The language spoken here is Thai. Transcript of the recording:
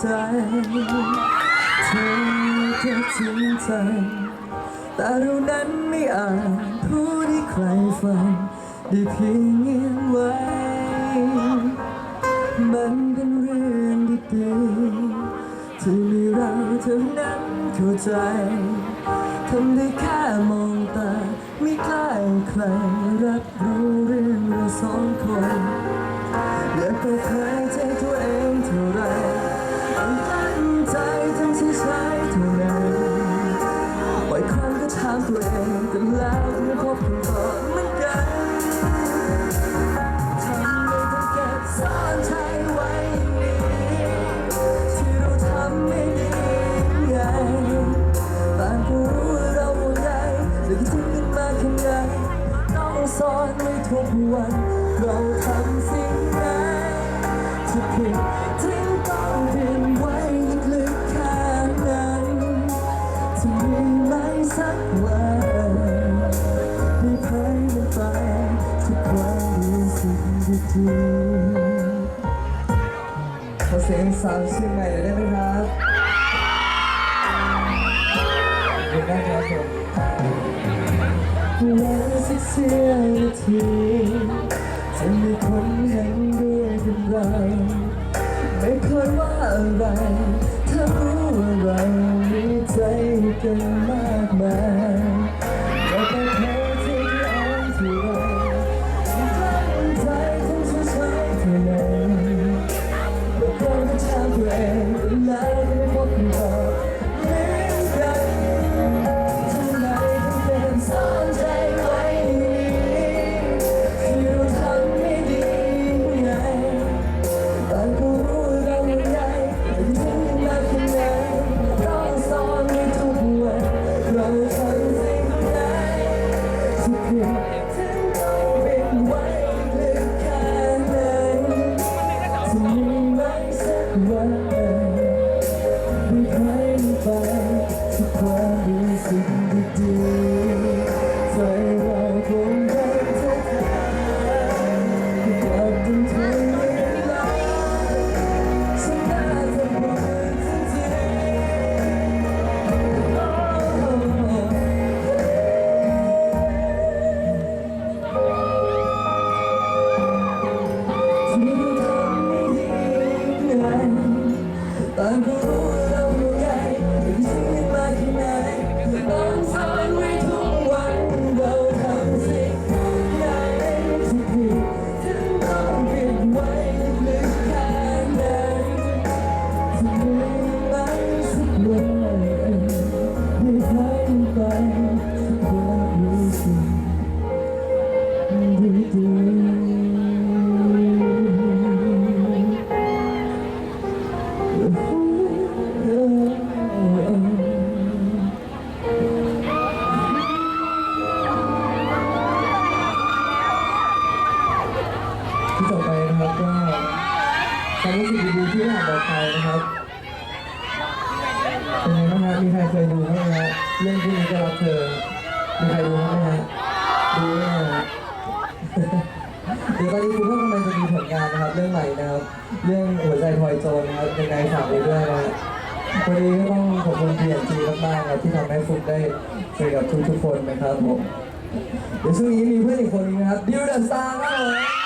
ใจเธอจะจริงใจแต่เรานั้นไม่อาจพูดให้ใครฟังได้เพียงเงียบไว้ มันเป็นเรื่องดีๆที่มีเราเท่านั้นเข้าใจทำได้แค่มองตาไม่กล้าให้ใครรับรู้เรื่องเราสองคนามตัวเองแต่แล้วไม่พบคำตอบเหมือนกันทำไมต้องเก็บซ่อนใจไว้นี้ที่เราทำไม่ดีไงต่างก็รู้ว่าเราห่วงใยแต่คิดถึงกันมาแค่ไหนต้องซ่อนไว้ทุกวันเราทำสิ่งไหนที่ผิดถึง เผยมันไปทุกความรู้สึกดีขอเสียงสาวชียงใหม่อได้ไหมครับเดี๋ยวได้ครับผมแล้วสักเสี้ยวนาทีจะมีคนเห็นด้วยเป็นไรไม่เคยว่าอะไรถ้ารู้ว่าเรามีใจกันมากมาย ความรู้สึกดีๆที่ผ่านต่อไปนะครับเป็นไงบ้างฮะมีใครเคยดูบ้างไหมฮะเรื่องที่นี้ก็รักเธอมีใครดูบ้างไหมฮะดูไหมฮะเดี๋ยวตอนนี้คุณพ่อกำลังจะมีผลงานนะครับ เรื่องใหม่นะครับ เรื่องหัวใจพลอยโจรนะครับยังไงฝากไว้ด้วยนะฮะวันนี้ก็ต้องขอบคุณเพียรจีมากๆครับที่ทำให้ฟุกได้เจอกับทุกๆคนนะครับผมเดี๋ยวช่วงนี้มีเพื่อนอีกคนนึงนะครับดิวเดอะสตาร์